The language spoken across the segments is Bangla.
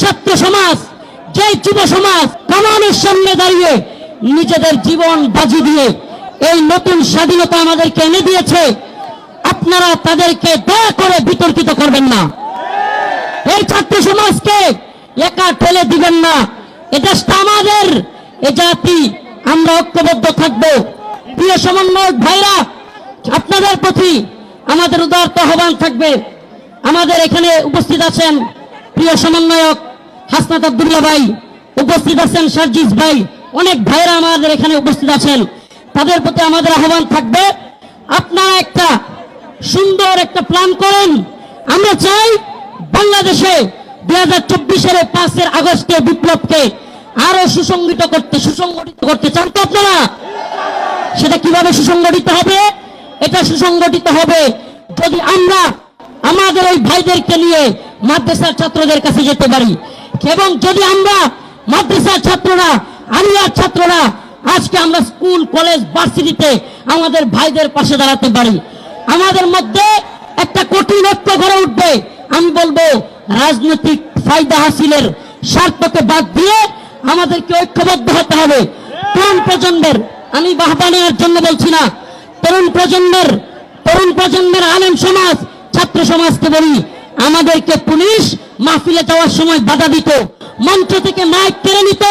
ছাত্র সমাজ, যেই যুব সমাজ কামানের সামনে দাঁড়িয়ে নিজেদের জীবন বাজি দিয়ে এই নতুন স্বাধীনতা আমাদেরকে এনে দিয়েছে, আপনারা তাদেরকে দয়া করে বিতর্কিত করবেন না। এই ছাত্র সমাজকে একা ঠেলে দিবেন না। এটা আমাদের, এ জাতি, আমরা ঐক্যবদ্ধ থাকব। প্রিয় সমন্বয়ক ভাইরা, আপনাদের প্রতি আমাদের উদারত আহ্বান থাকবে। আমাদের এখানে উপস্থিত আছেন প্রিয় সমন্বয়ক হাসনাত আব্দুল্লাহ ভাই, উপস্থিত আছেন সার্জিস ভাই, অনেক ভাইরা আমাদের এখানে উপস্থিত আছেন। তাদের প্রতি আমাদের আহ্বান থাকবে, আপনারা একটা সুন্দর একটা প্ল্যান করেন। আমরা চাই বাংলাদেশে দুই হাজার চব্বিশের পাঁচের আগস্টের বিপ্লবকে আরও সুসংগঠিত করতে সুসংগঠিত করতে চান তো আপনারা? সেটা কীভাবে সুসংগঠিত হবে? এটা সুসংগঠিত হবে যদি আমরা আমাদের ওই ভাইদেরকে নিয়ে মাদ্রাসার ছাত্রদের কাছে যেতে পারি। এবং যদি আমরা মাদ্রাসার ছাত্ররা আলিয়ার ছাত্ররা, আজকে আমরা স্কুল, কলেজ, ভার্সিটিতে আমাদের ভাইদের পাশে দাঁড়াতে পারি, আমাদের মধ্যে একটা কঠিন ঐক্য গড়ে উঠবে। আমি বলব, রাজনৈতিক ফায়দা হাসিলের স্বার্থকে বাদ দিয়ে আমাদেরকে ঐক্যবদ্ধ হতে হবে। তরুণ প্রজন্মের, আমি বাহবা নেওয়ার জন্য বলছি না, তরুণ প্রজন্মের তরুণ প্রজন্মের আলেম সমাজ, ছাত্র সমাজকে বলি, আমাদেরকে পুলিশ মাহফিলে যাওয়ার সময় বাধা দিত মঞ্চ থেকে মাইক কেড়ে নিত।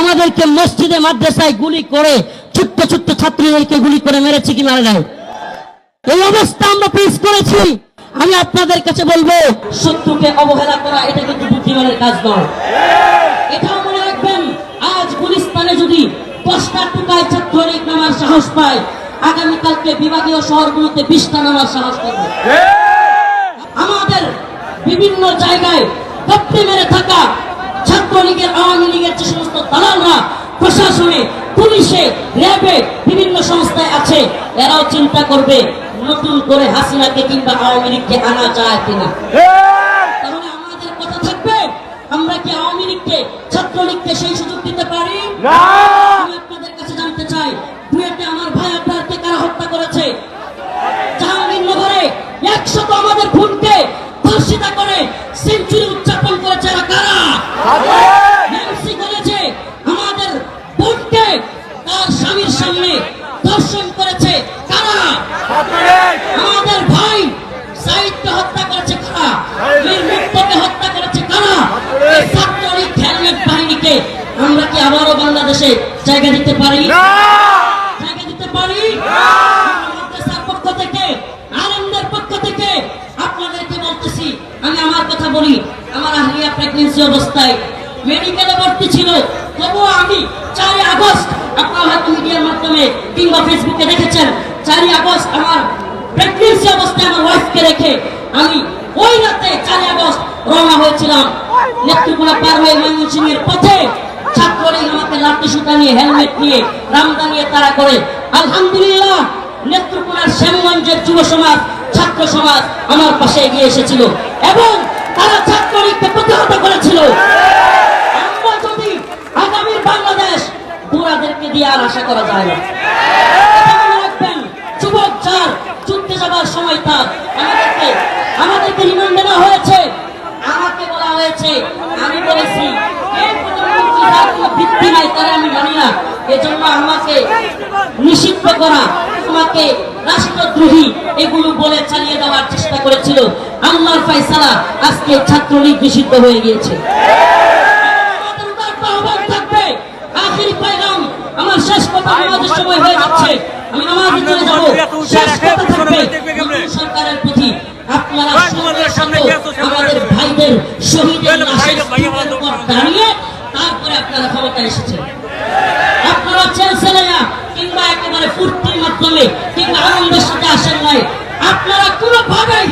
আমাদেরকে মসজিদে মাদ্রাসায় গুলি করে ছোট্ট ছোট্ট ছাত্রীদেরকে গুলি করে মেরেছে কি মারা যায় এই অবস্থা আমরা পেশ করেছি। আমি আপনাদের কাছে বলব শত্রুকে অবহেলা করা এটা কিন্তু বুদ্ধিমানের কাজ নয়। এটাও মনে রাখবেন আজ গুলিস্তানে যদি দশটা টুকায় ছাত্রলীগ নামার সাহস পায় আগামীকালকে বিভাগীয় শহরগুলোতে বিশটা নামার সাহস করবে আমাদের বিভিন্ন জায়গায় গপ্পি মেরে থাকা ছাত্রলীগের আওয়ামী লীগের যে সমস্ত দালালরা প্রশাসনে পুলিশে র্যাবে বিভিন্ন সংস্থায় আছে এরাও চিন্তা করবে নতুন করে হাসিনাকে কিংবা আওয়ামী লীগকে আনা যায় কিনা। তাহলে আমাদের কথা থাকবে আমরা কি আওয়ামী লীগকে ছাত্রলীগকে সেই সুযোগ দিতে পারি? আমি আপনাদের কাছে জানতে চাই বুয়েটে আমার ভাই আপনারকে কারা হত্যা করেছে? জাহাঙ্গীরনগরে একশত আমাদের সেঞ্চুরি উদযাপন করেছে কারা? কলেজে আমাদের বোনকে তার স্বামীর সামনে দর্শন করেছে। কারা? আমাদের ভাই সাহিদকে হত্যা করেছে কারা? বীর মুক্তকে হত্যা করেছে কারা? ছাত্রলীগ হেলমেট বাহিনীকে আমরা কি আবারও বাংলাদেশে জায়গা দিতে পারি জায়গা দিতে পারি আমরা মাদ্রাসার পক্ষ থেকে আনন্দের পক্ষ থেকে আপনাদেরকে বলতেছি আমি আমার কথা বলি, আমার আহলিয়া প্রেগনেন্সি অবস্থায় মেডিকেলে ভর্তি ছিল। তবুও আমি চারই আগস্ট আপনারা হয়তো মিডিয়ার মাধ্যমে কিংবা ফেসবুকে দেখেছেন, চারই আগস্ট আমার প্রেগনেন্সি অবস্থায় আমার ওয়াইফকে রেখে আমি ওই রাতে চারই আগস্ট রওনা হয়েছিলাম। নেত্রকোনা পার হয়ে ময়মনসিংহের পথে ছাত্রলীগ আমাকে লাঠি সুতা নিয়ে হেলমেট নিয়ে, রামদা নিয়ে তারা করে, আলহামদুলিল্লাহ নেত্রকোনার শ্যামগঞ্জের যুব সমাজ, ছাত্র সমাজ আমার পাশে এগিয়ে এসেছিল। এবং তারা ছাত্রলীগকে প্রতিহত করেছিল। আমরা যদি আগামীর বাংলাদেশ বুড়াদেরকে দিয়ে আর আশা করা যায় না। রাখবেন, সময় তার আমাদেরকে আমাদেরকে রিমান্ডে নেওয়া হয়েছে। আমাকে বলা হয়েছে আমি বলেছি ভিত্তি নাই তারা আমি মানি না। এজন্য আমাকে নিষিদ্ধ করা আমাকে রাষ্ট্রদ্রোহী এগুলো বলে চালিয়ে দেওয়ার চেষ্টা করেছিল। আল্লাহর ফাইসালা আজকে ছাত্রলীগ নিষিদ্ধ হয়ে গিয়েছে। আমাদের উদারতা আহ্বান থাকবে। আখিরি পয়গাম, আমার শেষ কথা নামাজের সময় হয়ে যাচ্ছে। আমি নামাজে চলে যাব। শেষ কথা থাকবে সরকারের প্রতি। আপনারা সরকারের আমাদের ভাইদের শহীদের লাশের দাঁড়িয়ে তারপরে আপনারা এসেছেন। আপনারা কিংবা একেবারে ফুর্তির মাধ্যমে কিংবা আনন্দের সাথে আসেন নাই। আপনারা কোনোভাবেই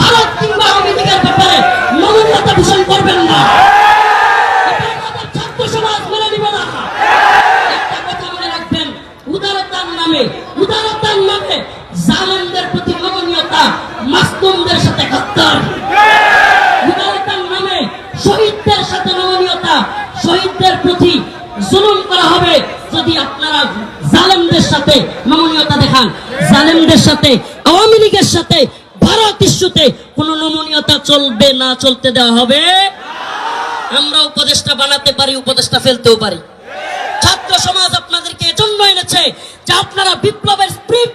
ভারত কিংবা আওয়ামী ব্যাপারে পোষণ করবেন না। মেনে মনে উদারতার প্রতি সাথে উদারতার সাথে শহীদদের প্রতি জুলুম করা হবে যদি আপনারা জালেমদের সাথে নমনীয়তা দেখান। জালেমদের সাথে, আওয়ামী লীগের সাথে, ভারত ইস্যুতে কোন নমনীয়তা চলবে না চলতে দেওয়া হবে। আমরা উপদেষ্টা বানাতে পারি, উপদেষ্টা ফেলতেও পারি। ছাত্র সমাজ আপনাদেরকে এজন্য এনেছে যে আপনারা বিপ্লবের স্পিরিট